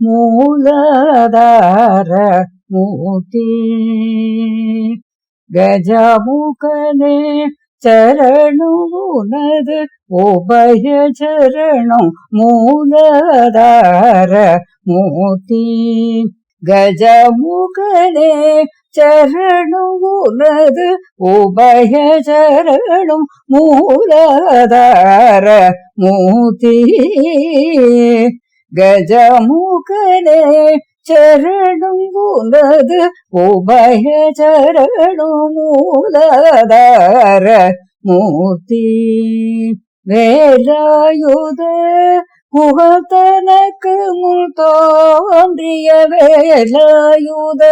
மூலதார மூர்த்தி கஜமுகனே சரணமுனது உபய சரணம் மூலதார மூர்த்தி கஜமுகனே சரணமுனது உபய சரணம் மூலதார மூர்த்தி கஜமுகனே சரணம் உனது உபய சரணமூலதார மூர்த்தி. வேலாயுத குகத்தனக்கு முள் தோன்றிய வேலாயுத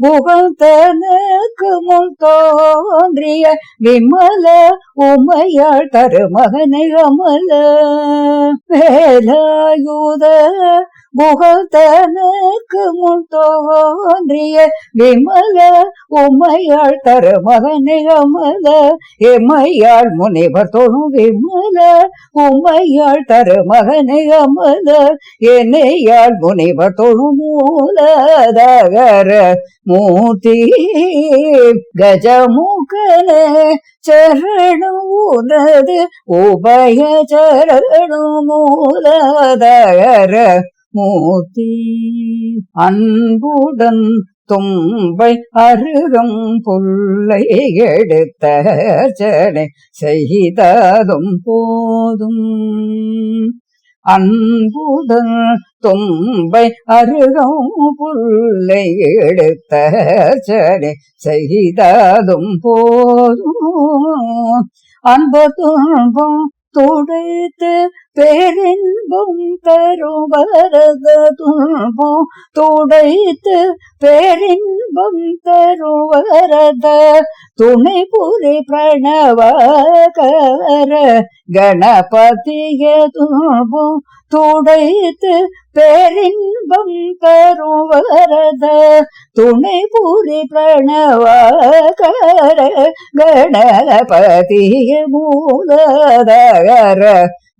புகழ்த்தனுக்கு முன் தோன்றிய விமல உமையாள் தருமகனை அமல வேலாயுத புகழ்த்தனுக்கு முன் தோன்றிய விமல உமையாள் தர தருமகனை அமல. எம்மையாள் முனைவர் தோணும் விமல உமையாள் தர தருமகனை அமல. என்னையாள் முனைவர் தோணும் மூலதகர மூர்த்தி. கஜமுகன சரணூனது உபய சரணு மூலதகர மூர்த்தி அன்புடன் தும்பை அருகம் புல்லை எடுத்த சடை செய்ததும் போதும். அன்புடன் தும்பை அருகம் புல்லை எடுத்த சடை செய்ததும் போதும். அன்பு துன்பம் துடைத்து பேரின்பம் தரும் வரத துன்பம் துடைத்து பேரின்பம் தரும் வரத துணை புரி பிரணவகர. கணபதிய துன்பம் துடைத்து பேரின்பம் தரும் வரத துணை பூரி பிரணவகர கணபதி மூலதகர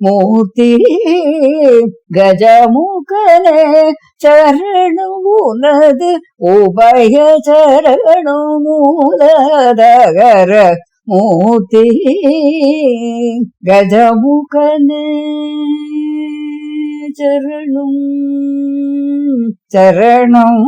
மூர்த்தி கஜமுகனே சரணமுனது உபய சரணு மூலதகர மூர்த்தி கஜமுகனே. சரணம் சரணம்